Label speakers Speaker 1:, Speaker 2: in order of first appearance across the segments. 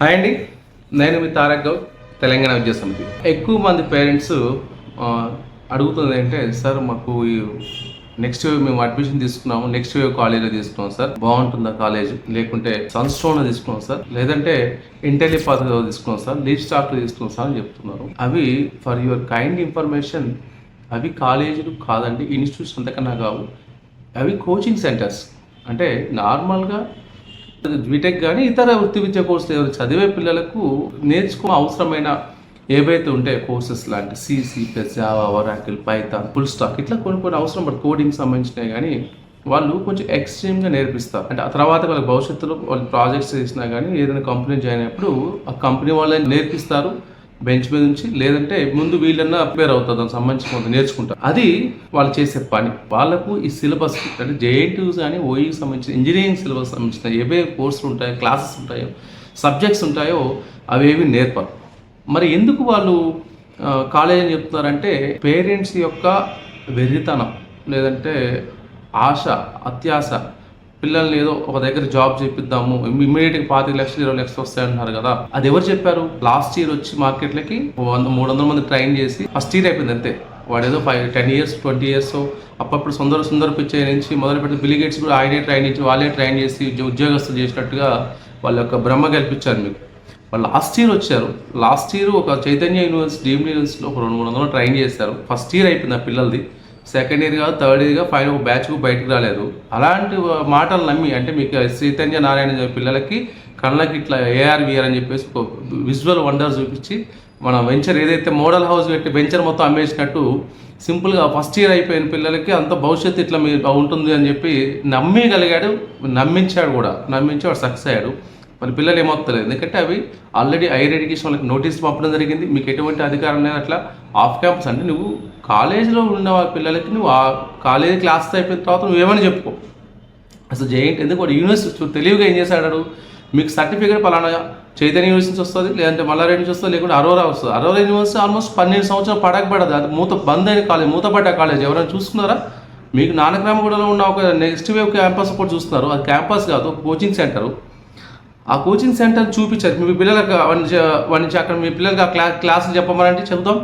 Speaker 1: Hi అండి. నేను మీ తారక్ గౌడ్ తెలంగాణ విద్యా సమితి. ఎక్కువ మంది పేరెంట్స్ అడుగుతుంది అంటే సార్ మాకు నెక్స్ట్ మేము అడ్మిషన్ తీసుకున్నాము నెక్స్ట్ వేవ్ కాలేజ్లో తీసుకున్నాం సార్. బాగుంటుందా కాలేజ్? లేకుంటే సన్స్టోన్లో తీసుకున్నాం సార్. లేదంటే ఇంటెలిపాత్లో తీసుకున్నాం సార్. లీడ్ స్టాఫ్లో తీసుకున్నాం సార్ అని చెప్తున్నారు. అవి ఫర్ యువర్ కైండ్ ఇన్ఫర్మేషన్ అవి కాలేజీలు కాదండి ఇన్స్టిట్యూట్స్ అంతకన్నా కావు. అవి కోచింగ్ సెంటర్స్. అంటే నార్మల్గా బీటెక్ కానీ ఇతర వృత్తి విద్య కోర్సులు ఎవరు చదివే పిల్లలకు నేర్చుకో అవసరమైన ఏవైతే ఉంటాయో కోర్సెస్ లాంటి C C plus Java Oracle Python full stack ఇట్లా కొన్ని కొన్ని అవసరం పడుతుంది. కోడింగ్ సంబంధించినవి కానీ వాళ్ళు కొంచెం ఎక్స్ట్రీమ్గా నేర్పిస్తారు. అంటే ఆ తర్వాత వాళ్ళ భవిష్యత్తులో వాళ్ళు ప్రాజెక్ట్స్ చేసినా కానీ ఏదైనా కంపెనీ జాయిన్ అయినప్పుడు ఆ కంపెనీ వాళ్ళని నేర్పిస్తారు. బెంచ్ మీద నుంచి లేదంటే ముందు వీళ్ళన్నా ప్రిపేర్ అవుతుంది దానికి సంబంధించి కొంత నేర్చుకుంటారు. అది వాళ్ళు చేసే పని. వాళ్ళకు ఈ సిలబస్ అంటే జేఎన్టీయూస్ కానీ ఓఈకి సంబంధించిన ఇంజనీరింగ్ సిలబస్ సంబంధించిన ఏవే కోర్సులు ఉంటాయో క్లాసెస్ ఉంటాయో సబ్జెక్ట్స్ ఉంటాయో అవేవి నేర్పరు. మరి ఎందుకు వాళ్ళు కాలేజ్ అని చెప్తున్నారంటే పేరెంట్స్ యొక్క వెర్రితనం లేదంటే ఆశ అత్యాశ పిల్లల్ని ఏదో ఒక దగ్గర జాబ్ చేపిద్దాము ఇమీడియట్ పాతిక లక్షలు ఇరవై లక్షలు వస్తాయి అంటున్నారు కదా. అది ఎవరు చెప్పారు? లాస్ట్ ఇయర్ వచ్చి మార్కెట్లకి వంద మూడు వందల మంది ట్రైన్ చేసి ఫస్ట్ ఇయర్ అయిపోయింది అంతే. వాడు ఏదో five ten years twenty years అప్పుడప్పుడు సుందర సుందర పిచ్చే నుంచి మొదలు పెట్టి బిలిగేట్స్ కూడా ఆయనే ట్రైన్ చేసి వాళ్ళే ట్రైన్ చేసి ఉద్యోగస్తులు చేసినట్టుగా వాళ్ళ యొక్క బ్రహ్మ కల్పించారు మీకు. వాళ్ళు లాస్ట్ ఇయర్ వచ్చారు. లాస్ట్ ఇయర్ ఒక చైతన్య యూనివర్సిటీ డీమ్డ్ యూనివర్సిటీలో ఒక రెండు మూడు వందలు ట్రైన్ చేశారు. ఫస్ట్ ఇయర్ అయిపోయింది ఆ పిల్లలది. సెకండ్ ఇయర్ కాదు థర్డ్ ఇయర్గా ఫైనల్ బ్యాచ్కు బయటకు రాలేదు. అలాంటి మాటలు నమ్మి అంటే మీకు చైతన్య నారాయణ పిల్లలకి కళ్ళకి ఇట్లా ఏఆర్విఆర్ అని చెప్పేసి విజువల్ వండర్ చూపించి మన వెంచర్ ఏదైతే మోడల్ హౌస్ పెట్టి వెంచర్ మొత్తం అమ్మేసినట్టు సింపుల్గా ఫస్ట్ ఇయర్ అయిపోయిన పిల్లలకి అంత భవిష్యత్తు ఇట్లా మీ ఉంటుంది అని చెప్పి నమ్మగలిగాడు నమ్మించాడు కూడా. నమ్మించి వాడు సక్సెస్ అయ్యాడు. మరి పిల్లలు ఏమవుతలేదు. ఎందుకంటే అవి ఆల్రెడీ హైయర్ ఎడ్యుకేషన్ వాళ్ళకి నోటీస్ పంపడం జరిగింది. మీకు ఎటువంటి అధికారం లేదు అట్లా ఆఫ్ క్యాంపస్ అంటే నువ్వు కాలేజీలో ఉన్న వాళ్ళ పిల్లలకి నువ్వు ఆ కాలేజీ క్లాస్ అయిపోయిన తర్వాత నువ్వేమని చెప్పుకో. అసలు జేఎంట్ ఎందుకు వాడు యూనివర్సిటీ తెలివిగా ఏం చేశాడు మీకు సర్టిఫికేట్ పలానా చైతన్య యూనివర్సిటీ నుంచి వస్తుంది లేదంటే మల్లారెడ్డి నుంచి వస్తుంది లేకుంటే అరోరా వస్తుంది. అరోరా యూనివర్సిటీ ఆల్మోస్ట్ పన్నెండు సంవత్సరాలు పడకబడదు అది మూత బంద్ అయిన కాలేజ్ మూతపడ్డ కాలేజ్. ఎవరైనా చూసుకున్నారా? మీకు నానక్రామగూడలో ఉన్న ఒక నెక్స్ట్ వేవ్ క్యాంపస్ కూడా చూస్తున్నారు. అది క్యాంపస్ కాదు కోచింగ్ సెంటర్ ఆ కోచింగ్ సెంటర్ చూపించారు. మీ పిల్లలకు వాడిని అక్కడ మీ పిల్లలకి ఆ క్లా క్లాసులు చెప్పమనంటే చెబుతాం.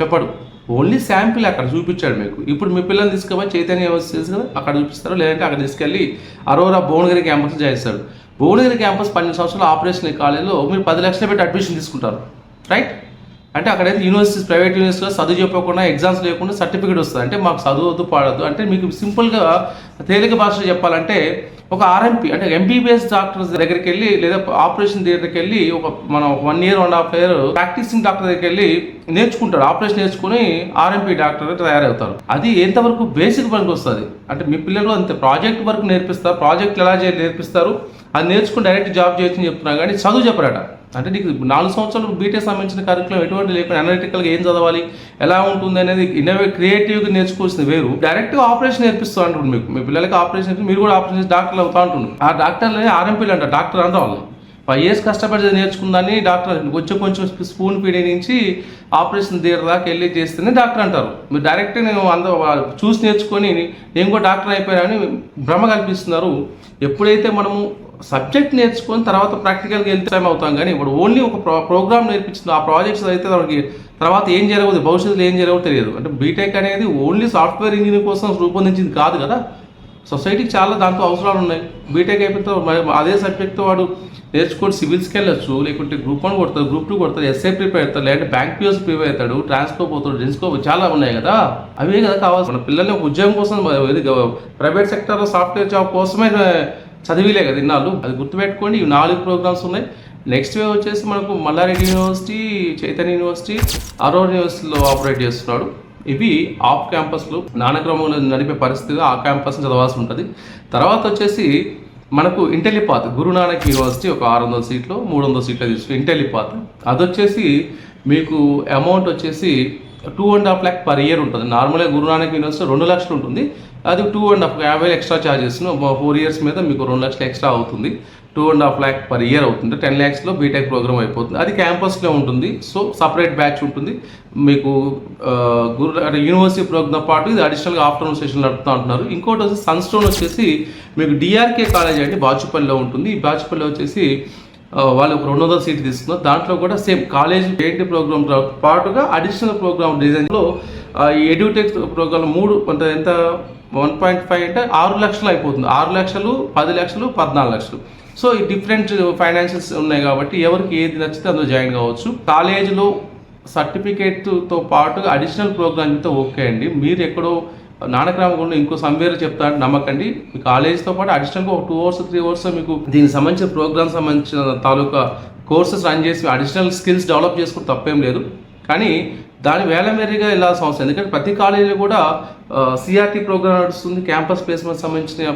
Speaker 1: చెప్పడు. ఓన్లీ శాంపిల్ అక్కడ చూపించాడు మీకు. ఇప్పుడు మీ పిల్లల్ని తీసుకుపోయి చైతన్య వ్యవస్థ కదా అక్కడ చూపిస్తారు లేదంటే అక్కడ తీసుకెళ్ళి అరోరా భువనగిరి క్యాంపస్ చేస్తాడు భువనగిరి క్యాంపస్ పన్నెండు సంవత్సరాలు ఆపరేషన్ కాలేజీలో మీరు పది లక్షలు పెట్టి అడ్మిషన్ తీసుకుంటారు. రైట్? అంటే అక్కడైతే యూనివర్సిటీస్ ప్రైవేట్ యూనివర్సిటీలో చదువు చెప్పకుండా ఎగ్జామ్స్ లేకుండా సర్టిఫికేట్ వస్తుంది. అంటే మాకు చదువు పాడదు అంటే మీకు సింపుల్గా తేలిక భాషలో చెప్పాలంటే ఒక ఆర్ఎంపీ అంటే ఎంబీబీఎస్ డాక్టర్స్ దగ్గరికి వెళ్ళి లేదా ఆపరేషన్ థియేటర్కి వెళ్ళి ఒక మనం one year one half year practising doctor దగ్గరికి వెళ్ళి నేర్చుకుంటాడు ఆపరేషన్ నేర్చుకుని ఆర్ఎంపీ డాక్టర్ తయారవుతారు. అది ఎంతవరకు బేసిక్ వర్క్ వస్తుంది? అంటే మీ పిల్లలు అంతే ప్రాజెక్ట్ వరకు నేర్పిస్తారు. ప్రాజెక్ట్ ఎలా చేయాలి నేర్పిస్తారు? అది నేర్చుకుని డైరెక్ట్ జాబ్ చేయొచ్చని చెప్తున్నా కానీ చదువు చెప్పరాట. అంటే నీకు నాలుగు సంవత్సరాలు బీటెక్ సంబంధించిన కరికులం ఎటువంటి లేకుండా అనలిటికల్గా ఏం చదవాలి ఎలా ఉంటుంది అనేది ఇన్నోవే క్రియేటివ్గా నేర్చుకోవాల్సింది వేరు. డైరెక్ట్గా ఆపరేషన్ నేర్పిస్తూ అంటుంది మీకు. మీ పిల్లలకి ఆపరేషన్ నేర్పి మీరు కూడా ఆపరేషన్ డాక్టర్లు అవుతా అంటున్నారు ఆ డాక్టర్లని ఆర్ఎంపీలు అంటారు డాక్టర్ అంటారు వాళ్ళు. ఫైవ్ ఇయర్స్ కష్టపడి నేర్చుకుందని డాక్టర్ కొంచెం కొంచెం స్పూన్ ఫీడింగ్ నుంచి ఆపరేషన్ థియేటర్ దాకా వెళ్ళి చేస్తేనే డాక్టర్ అంటారు. మీరు డైరెక్ట్ నేను అంద చూసి నేర్చుకొని నేను కూడా డాక్టర్ అయిపోయానని భ్రమ కల్పిస్తున్నారు. ఎప్పుడైతే మనము సబ్జెక్ట్ నేర్చుకొని తర్వాత ప్రాక్టికల్గా వెళ్తే టైం అవుతాం కానీ ఇప్పుడు ఓన్లీ ఒక ప్రో ప్రోగ్రామ్ నేర్పించింది ఆ ప్రాజెక్ట్స్ అయితే మనకి తర్వాత ఏం జరగదు భవిష్యత్తులో ఏం జరగదు తెలియదు. అంటే బీటెక్ అనేది ఓన్లీ సాఫ్ట్వేర్ ఇంజనీర్ కోసం రూపొందించింది కాదు కదా. సొసైటీకి చాలా దాంతో అవసరాలు ఉన్నాయి. బీటెక్ అయిపోతే అదే సబ్జెక్ట్తో వాడు నేర్చుకొని సివిల్స్కి వెళ్ళొచ్చు లేకుంటే గ్రూప్ వన్ కొడతారు గ్రూప్ టూ కొడతారు ఎస్ఐ ప్రిపేర్ అవుతారు లేదంటే బ్యాంక్ పిఎస్ ప్రిపేర్ అవుతాడు ట్రాన్స్కో పోతాడు డెన్స్కో చాలా ఉన్నాయి కదా. అవే కదా కావాల్సి మన పిల్లల్ని ఒక ఉద్యోగం కోసం ఇది ప్రైవేట్ సెక్టర్లో సాఫ్ట్వేర్ జాబ్ కోసమే చదివిలే కదా ఇన్నాళ్ళు. అది గుర్తుపెట్టుకోండి ఇవి నాలుగు ప్రోగ్రామ్స్ ఉన్నాయి. నెక్స్ట్ వే వచ్చేసి మనకు మల్లారెడ్డి యూనివర్సిటీ చైతన్య యూనివర్సిటీ అరోర్ యూనివర్సిటీలో ఆపరేట్ చేస్తున్నాడు. ఇవి ఆఫ్ క్యాంపస్లు నానక్రమంలో నడిపే పరిస్థితి ఆ క్యాంపస్ చదవాల్సి ఉంటుంది. తర్వాత వచ్చేసి మనకు ఇంటెలిపాత్ గురునానక్ యూనివర్సిటీ ఒక ఆరు వందల సీట్లు మూడు వందల సీట్లు తీసుకుని ఇంటెలిపాత్. అది వచ్చేసి మీకు అమౌంట్ వచ్చేసి two and half lakh per year ఉంటుంది. నార్మల్గా గురునానక్ యూనివర్సిటీ రెండు లక్షలు ఉంటుంది. అది టూ అండ్ హాఫ్ యాభై ఎక్స్ట్రా ఛార్జెస్ ఫోర్ ఇయర్స్ మీద మీకు రెండు లక్షలు ఎక్స్ట్రా అవుతుంది. Two and half lakh per year అవుతుంది. టెన్ ల్యాక్స్లో బీటెక్ ప్రోగ్రామ్ అయిపోతుంది. అది క్యాంపస్లో ఉంటుంది. సో సపరేట్ బ్యాచ్ ఉంటుంది. మీకు గురు అంటే యూనివర్సిటీ ప్రోగ్రామ్ పాటు ఇది అడిషనల్గా ఆఫ్టర్నూన్ సెషన్ నడుపుతూ ఉంటున్నారు ఇంకోటి వచ్చి సన్స్టోన్ వచ్చేసి మీకు డిఆర్కే కాలేజ్ అంటే బాచుపల్లిలో ఉంటుంది. ఈ బాచుపల్లి వచ్చేసి వాళ్ళు ఒక రెండు వందల సీట్ తీసుకున్నారు. దాంట్లో కూడా సేమ్ కాలేజ్ ఏంటి ప్రోగ్రామ్ పాటుగా అడిషనల్ ప్రోగ్రామ్ డిజైన్లో ఈ ఎడ్యూటెక్ ప్రోగ్రామ్ మూడు కొంత ఎంత? వన్ పాయింట్ ఫైవ్ అంటే ఆరు లక్షలు అయిపోతుంది. ఆరు లక్షలు పది లక్షలు పద్నాలుగు లక్షలు. సో ఈ డిఫరెంట్ ఫైనాన్షియల్స్ ఉన్నాయి కాబట్టి ఎవరికి ఏది నచ్చితే అందులో జాయిన్ కావచ్చు. కాలేజీలో సర్టిఫికేట్తో పాటుగా అడిషనల్ ప్రోగ్రామ్ అయితే ఓకే అండి. మీరు ఎక్కడో నానక్రామకుండా ఇంకో సంవేర్ చెప్తా అంటే నమ్మకండి. మీ కాలేజ్తో పాటు అడిషనల్గా ఒక టూ అవర్స్ త్రీ అవర్స్ మీకు దీనికి సంబంధించిన ప్రోగ్రామ్ సంబంధించిన తాలూకా కోర్సెస్ రన్ చేసి అడిషనల్ స్కిల్స్ డెవలప్ చేసుకుని తప్పేం లేదు. కానీ దాని వేలమేరీగా వెళ్ళాల్సిన అవసరం. ఎందుకంటే ప్రతి కాలేజీలో కూడా సిఆర్టీ ప్రోగ్రామ్ నడుస్తుంది. క్యాంపస్ ప్లేస్మెంట్ సంబంధించిన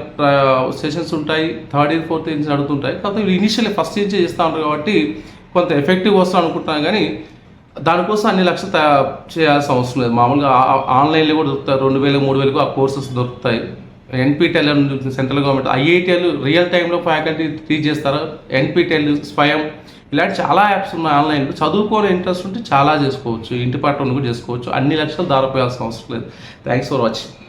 Speaker 1: సెషన్స్ ఉంటాయి. థర్డ్ ఇయర్ ఫోర్త్ ఇయర్ నడుతుంటాయి. కాకపోతే ఇనిషియల్ ఫస్ట్ ఇయర్ చేస్తూ ఉంటారు కాబట్టి కొంత ఎఫెక్టివ్ వస్తాం అనుకుంటున్నాను కానీ దానికోసం అన్ని లక్షలు తయారు చేయాల్సిన అవసరం లేదు. మామూలుగా ఆన్లైన్లో కూడా దొరుకుతాయి. రెండు వేలు మూడు వేలకు ఆ కోర్సెస్ దొరుకుతాయి. NPTEL central government. ఐఐటిఎల్ రియల్ టైంలో ఫ్యాకల్టీ టీచ్ చేస్తారు. ఎన్పిటిఎల్ స్వయం ఇలాంటి చాలా యాప్స్ ఉన్నాయి ఆన్లైన్లో. చదువుకోని ఇంట్రెస్ట్ ఉంటే చాలా చేసుకోవచ్చు. ఇంటి పట్టణం కూడా చేసుకోవచ్చు. అన్ని లక్షలు దారిపోయాల్సిన అవసరం లేదు. Thanks for watching.